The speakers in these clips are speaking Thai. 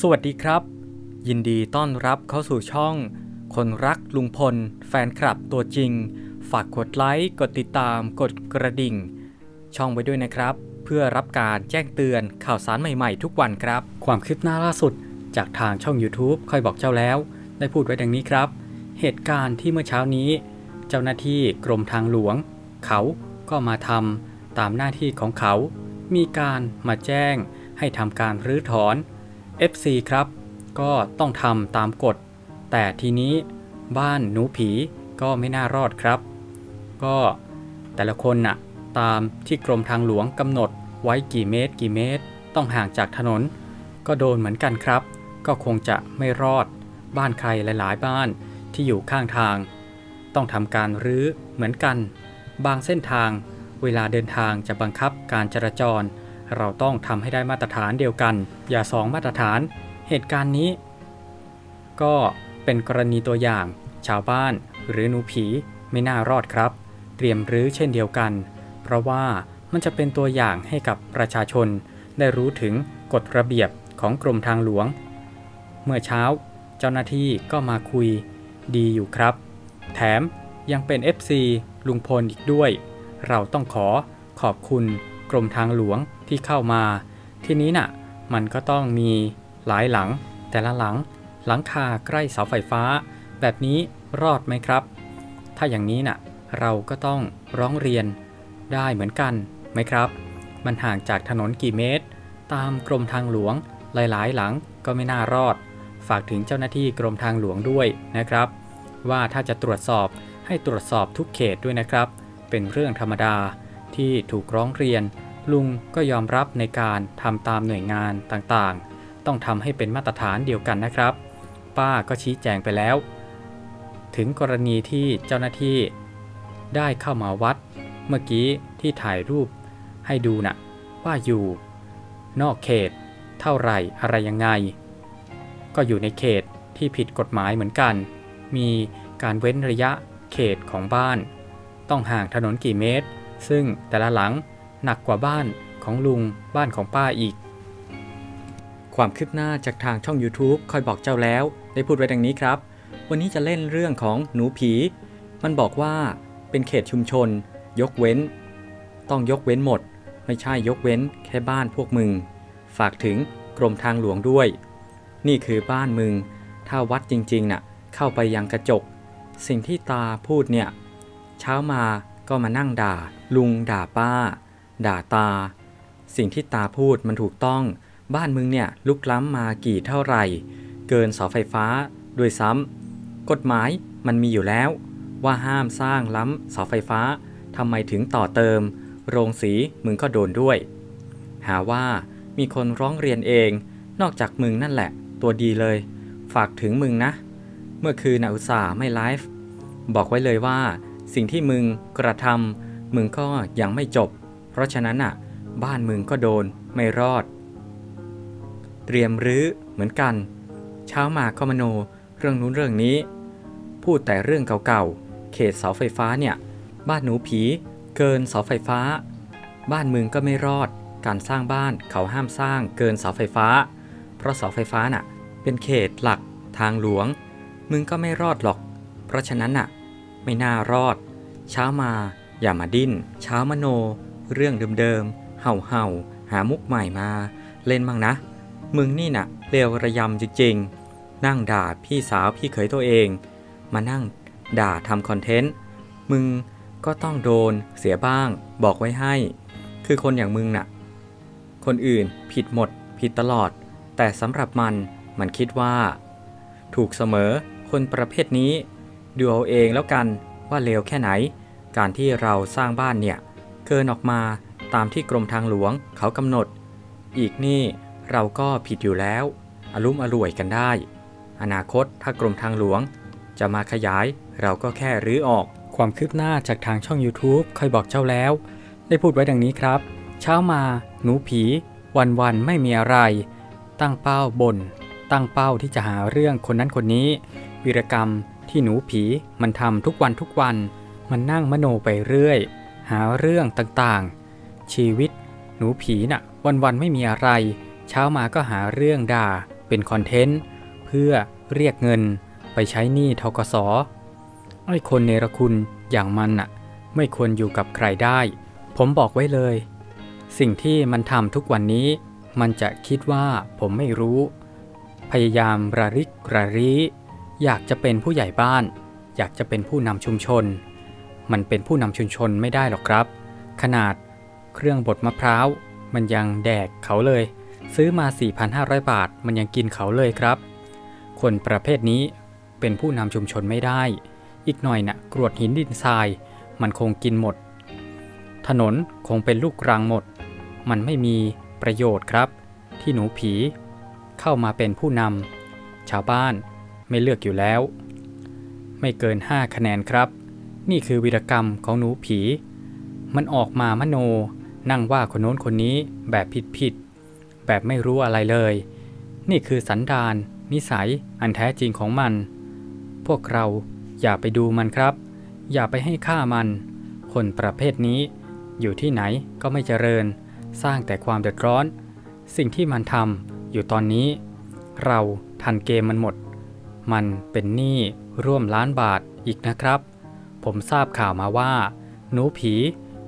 สวัสดีครับ ยินดีต้อนรับเข้าสู่ช่อง คนรักลุงพล แฟนคลับตัวจริง ฝากกดไลค์ กดติดตาม กดกระดิ่ง ช่องไว้ด้วยนะครับ เพื่อรับการแจ้งเตือนข่าวสารใหม่ๆ ทุกวันครับ ความคืบหน้าล่าสุด จากทางช่อง YouTube ค่อยบอกเจ้าแล้ว ได้พูดไว้ดังนี้ครับ เหตุการณ์ที่เมื่อเช้านี้ เจ้าหน้าที่กรมทางหลวง เขาก็มาทำตามหน้าที่ของเขา มีการมาแจ้งให้ทำการรื้อถอน FC ครับ ก็ต้องทำตามกฎ แต่ทีนี้บ้านหนูผีก็ไม่น่ารอดครับ ก็แต่ละคนน่ะตามที่กรมทางหลวงกำหนดไว้กี่เมตร กี่เมตร ต้องห่างจากถนน ก็โดนเหมือนกันครับ ก็คงจะไม่รอด บ้านใครหลาย ๆ บ้านที่อยู่ข้างทาง ต้องทำการรื้อเหมือนกัน บางเส้นทางเวลาเดินทางจะบังคับการจราจร เราต้องทำให้ได้มาตรฐานเดียวกัน อย่าสองมาตรฐาน เหตุการณ์นี้ ก็เป็นกรณีตัวอย่าง ชาวบ้านหรือหนูผีไม่น่ารอดครับ เตรียมรื้อเช่นเดียวกัน เพราะว่ามันจะเป็นตัวอย่างให้กับประชาชน ได้รู้ถึงกฎระเบียบของกรมทางหลวง เมื่อเช้าเจ้าหน้าที่ก็มาคุยดีอยู่ครับ แถมยังเป็น FC ลุงพลอีกด้วย เราต้องขอขอบคุณ กรมทางหลวงที่เข้ามา ทีนี้น่ะมันก็ต้องมีหลายหลัง แต่ละหลัง หลังคาใกล้เสาไฟฟ้า แบบนี้รอดไหมครับ ถ้าอย่างนี้น่ะเราก็ต้องร้องเรียนได้เหมือนกันไหมครับ มันห่างจากถนนกี่เมตร ตามกรมทางหลวงหลายๆ หลังก็ไม่น่ารอด ฝากถึงเจ้าหน้าที่กรมทางหลวงด้วยนะครับ ว่าถ้าจะตรวจสอบให้ตรวจสอบทุกเขตด้วยนะครับ เป็นเรื่องธรรมดา ที่ถูกร้องเรียน ลุงก็ยอมรับในการทำตามหน่วยงานต่างๆ ต้องทำให้เป็นมาตรฐานเดียวกันนะครับ ป้าก็ชี้แจงไปแล้ว ถึงกรณีที่เจ้าหน้าที่ได้เข้ามาวัด เมื่อกี้ที่ถ่ายรูปให้ดูนะ่ะว่าอยู่ นอกเขต เท่าไหร่อะไรยังไง ก็อยู่ในเขตที่ผิดกฎหมายเหมือนกัน มีการเว้นระยะเขตของบ้าน ต้องห่างถนนกี่เมตร ซึ่งแต่ละหลังหนักกว่าบ้านของลุงบ้านของป้าอีก ความคืบหน้าจากทางช่อง YouTube คอยบอกเจ้าแล้ว ได้พูดไว้ดังนี้ครับ วันนี้จะเล่นเรื่องของหนูผี มันบอกว่าเป็นเขตชุมชน ยกเว้น ต้องยกเว้นหมด ไม่ใช่ยกเว้นแค่บ้านพวกมึง ฝากถึงกรมทางหลวงด้วย นี่คือบ้านมึง ถ้าวัดจริงๆน่ะเข้าไปยังกระจก สิ่งที่ตาพูดเนี่ย เช้ามา ก็มานั่งด่า ลุงด่าป้า ด่าตา สิ่งที่ตาพูดมันถูกต้อง บ้านมึงเนี่ยลุกล้ำมากี่เท่าไหร่ เกินเสาไฟฟ้าด้วยซ้ำกฎหมายมันมีอยู่แล้ว ว่าห้ามสร้างล้ำเสาไฟฟ้าทำไมถึงต่อเติม โรงสีมึงก็โดนด้วย หาว่ามีคนร้องเรียนเอง นอกจากมึงนั่นแหละ ตัวดีเลย ฝากถึงมึงนะ เมื่อคืนนะอุตส่าห์ไม่ไลฟ์บอกไว้เลยว่า สิ่งที่มึงกระทำมึงก็ยังไม่จบ เพราะฉะนั้นอะ บ้านมึงก็โดนไม่รอด เตรียมรื้อเหมือนกัน เช้ามาก็มโนเรื่องนู้นเรื่องนี้ พูดแต่เรื่องเก่าๆ เขตเสาไฟฟ้าเนี่ย บ้านหนูผีเกินเสาไฟฟ้า บ้านมึงก็ไม่รอด การสร้างบ้านเขาห้ามสร้างเกินเสาไฟฟ้า เพราะเสาไฟฟ้าน่ะ เป็นเขตหลักทางหลวง มึงก็ไม่รอดหรอก เพราะฉะนั้นน่ะ ไม่น่ารอด เช้ามา อย่ามาดิ้น เช้ามโน เรื่องเดิมๆ เห่าเห่าๆหามุกใหม่มา เล่นมั่งนะ มึงนี่น่ะเลวระยำจริงๆ นั่งด่าพี่สาวพี่เขยตัวเอง มานั่งด่าทำคอนเทนต์ มึงก็ต้องโดนเสียบ้าง บอกไว้ให้ คือคนอย่างมึงน่ะ คนอื่นผิดหมด ผิดตลอด แต่สำหรับมันมันคิดว่า ถูกเสมอคนประเภทนี้ ดูเอาเองแล้วกันว่าเลวแค่ไหน การที่เราสร้างบ้านเนี่ยเกินออกมาตามที่กรมทางหลวงเขากำหนด อีกนี่เราก็ผิดอยู่แล้วอารมอร่วยกันได้ อนาคตถ้ากรมทางหลวง จะมาขยายเราก็แค่รื้อออก ความคืบหน้าจากทางช่อง YouTube ค่อยบอกเจ้าแล้ว ได้พูดไว้ดังนี้ครับ เช้ามา หนูผี วันวันไม่มีอะไร ตั้งเป้าบน ตั้งเป้าที่จะหาเรื่องคนนั้นคนนี้ วีรกรรม ที่หนูผีมันทำทุกวันทุกวัน มันนั่งมโนไปเรื่อย หาเรื่องต่างๆ ชีวิต หนูผีน่ะ วันๆไม่มีอะไร เช้ามาก็หาเรื่องด่า เป็นคอนเทนต์ เพื่อเรียกเงินไปใช้หนี้ทกสไอ้คนเนรคุณอย่างมันน่ะ ไม่ควรอยู่กับใครได้ ผมบอกไว้เลย สิ่งที่มันทำทุกวันนี้ มันจะคิดว่าผมไม่รู้ พยายามระริกระรี อยากจะเป็นผู้ใหญ่บ้าน อยากจะเป็นผู้นำชุมชน มันเป็นผู้นำชุมชนไม่ได้หรอกครับ ขนาดเครื่องบดมะพร้าว มันยังแดกเขาเลย ซื้อมา 4,500 บาท มันยังกินเขาเลยครับ คนประเภทนี้เป็นผู้นำชุมชนไม่ได้ อีกหน่อยนะ่ะกรวดหินดินทราย มันคงกินหมด ถนนคงเป็นลูกรังหมด มันไม่มีประโยชน์ครับ ที่หนูผี เข้ามาเป็นผู้นำชาวบ้าน ไม่เลือกอยู่แล้ว ไม่เกิน 5 คะแนนครับ นี่คือวีรกรรมของหนูผี มันออกมามโน นั่งว่าคนโน้นคนนี้แบบผิดผิดๆแบบไม่รู้อะไรเลย นี่คือสันดาน นิสัย อันแท้จริงของมัน พวกเราอย่าไปดูมันครับ อย่าไปให้ค่ามัน คนประเภทนี้ อยู่ที่ไหนก็ไม่เจริญ สร้างแต่ความเดือดร้อน สิ่งที่มันทำอยู่ตอนนี้ เราทันเกมมันหมด มันเป็นหนี้ร่วมล้านบาทอีกนะครับ ผมทราบข่าวมาว่า หนูผี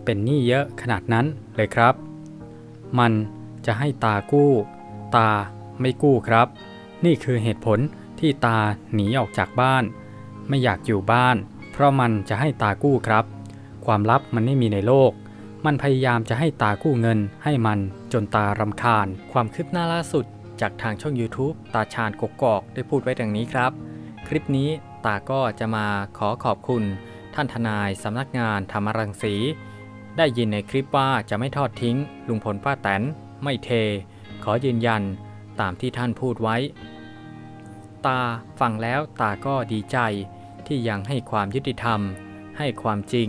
เป็นหนี้เยอะขนาดนั้นเลยครับ มันจะให้ตากู้ ตาไม่กู้ครับ นี่คือเหตุผลที่ตาหนีออกจากบ้าน ไม่อยากอยู่บ้าน เพราะมันจะให้ตากู้ครับ ความลับมันไม่มีในโลก มันพยายามจะให้ตากู้เงินให้มันจนตารำคาญ ความคืบหน้าล่าสุด จากทางช่อง YouTube ตาชาญกกอกได้พูดไว้ดังนี้ครับ คลิปนี้ตาก็จะมาขอขอบคุณ ท่านทนายสำนักงานธรรมรังสี ได้ยินในคลิปว่าจะไม่ทอดทิ้ง ลุงพลป้าแตน ไม่เท ขอยืนยันตามที่ท่านพูดไว้ ตาฟังแล้วตาก็ดีใจที่ยังให้ความยุติธรรม ให้ความจริง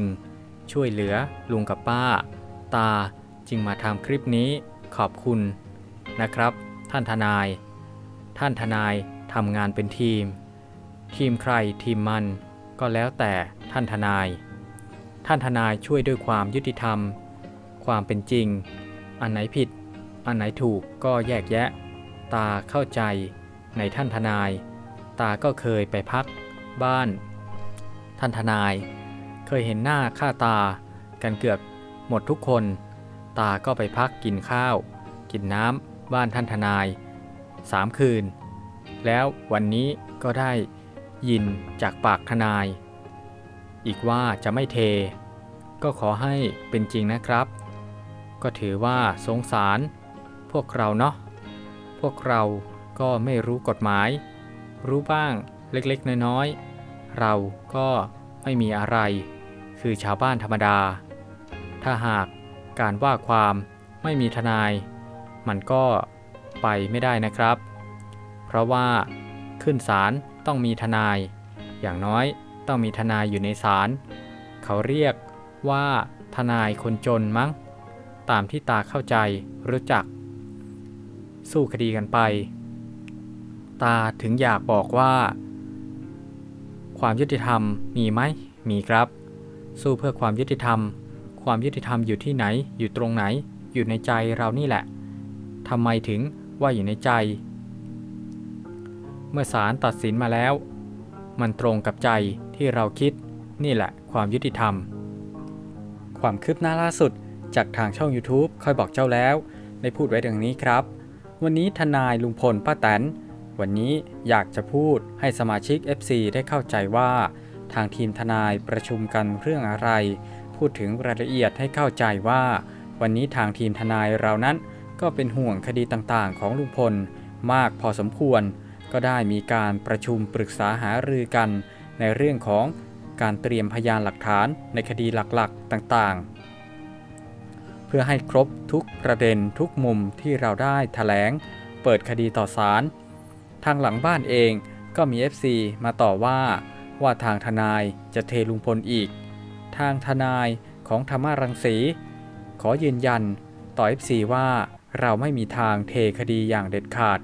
ช่วยเหลือลุงกับป้า ตาจึงมาทำคลิปนี้ขอบคุณนะครับ ท่านทนาย ท่านทนายทำงานเป็นทีม ทีมใครทีมมันก็แล้วแต่ท่านทนาย ท่านทนายช่วยด้วยความยุติธรรม ความเป็นจริง อันไหนผิด อันไหนถูกก็แยกแยะ ตาเข้าใจในท่านทนาย ตาก็เคยไปพัก บ้าน ท่านทนาย เคยเห็นหน้าค่าตา กันเกือบหมดทุกคน ตาก็ไปพักกินข้าว กินน้ำ บ้านท่านทนายสามคืน แล้ววันนี้ก็ได้ยินจากปากทนาย อีกว่าจะไม่เท ก็ขอให้เป็นจริงนะครับ ก็ถือว่าสงสาร พวกเราเนาะพวกเราก็ไม่รู้กฎหมาย รู้บ้างเล็กๆ น้อยๆ เราก็ไม่มีอะไร คือชาวบ้านธรรมดา ถ้าหากการว่าความไม่มีทนาย มันก็ไปไม่ได้นะครับ เพราะว่าขึ้นศาลต้องมีทนาย อย่างน้อยต้องมีทนายอยู่ในศาลเขาเรียกว่าทนายคนจนมั้ง ตามที่ตาเข้าใจรู้จัก สู้คดีกันไป ตาถึงอยากบอกว่า ความยุติธรรมมีไหมมีครับ สู้เพื่อความยุติธรรม ความยุติธรรมอยู่ที่ไหน อยู่ตรงไหน อยู่ในใจเรานี่แหละ ทำไมถึงว่าอยู่ในใจ เมื่อศาลตัดสินมาแล้ว มันตรงกับใจที่เราคิดนี่แหละความยุติธรรม ความคืบหน้าล่าสุดจากทางช่อง YouTube ค่อยบอกเจ้าแล้ว ได้พูดไว้ดังนี้ครับ วันนี้ทนายลุงพลป้าแตน วันนี้อยากจะพูดให้สมาชิก FC ได้เข้าใจว่า ทางทีมทนายประชุมกันเรื่องอะไร พูดถึงรายละเอียดให้เข้าใจว่า วันนี้ทางทีมทนายเรานั้น ก็เป็นห่วงคดีต่างๆ ของลุงพลมากพอสมควร ก็ได้มีการประชุมปรึกษาหารือกัน ในเรื่องของการเตรียมพยานหลักฐานในคดีหลักๆต่างๆ เพื่อให้ครบทุกประเด็นทุกมุมที่เราได้แถลง เปิดคดีต่อศาลทางหลังบ้านเองก็มี FC มาต่อว่าว่าทางทนายจะเทลุงพลอีก ทางทนายของธรรมารังสี ขอยืนยันต่อ FC ว่า เราไม่มีทางเทคดีอย่างเด็ดขาด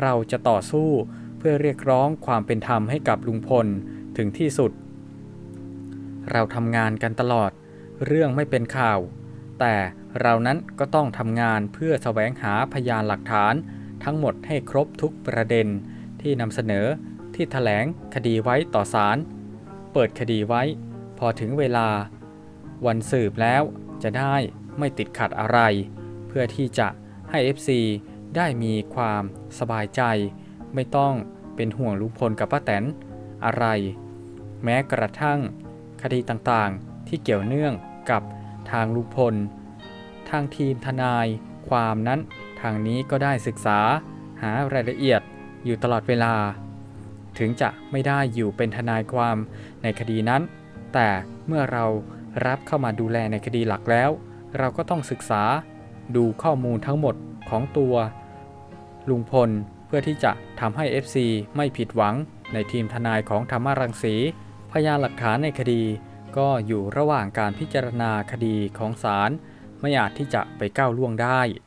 เราจะต่อสู้เพื่อเรียกร้องความเป็นธรรมให้กับลุงพลถึงที่สุด เราทำงานกันตลอด เรื่องไม่เป็นข่าว แต่เรานั้นก็ต้องทำงานเพื่อแสวงหาพยานหลักฐาน ทั้งหมดให้ครบทุกประเด็นที่นำเสนอที่แถลงคดีไว้ต่อศาล เปิดคดีไว้ พอถึงเวลา วันสืบแล้วจะได้ไม่ติดขัดอะไร เพื่อที่จะ ให้ FC ได้มีความสบายใจ ไม่ต้องเป็นห่วงลุงพลกับป้าแตนอะไร แม้กระทั่งคดีต่างๆ ที่เกี่ยวเนื่องกับทางลุงพล ทางทีมทนายความนั้นทางนี้ก็ได้ศึกษาหารายละเอียดอยู่ตลอดเวลา ถึงจะไม่ได้อยู่เป็นทนายความในคดีนั้น แต่เมื่อเรารับเข้ามาดูแลในคดีหลักแล้ว เราก็ต้องศึกษา ดูข้อมูลทั้งหมดของตัวลุงพล เพื่อที่จะทำให้ FC ไม่ผิดหวังในทีมทนายของธรรมรังสี พยานหลักฐานในคดี ก็อยู่ระหว่างการพิจารณาคดีของศาลไม่อาจที่จะไปก้าวล่วงได้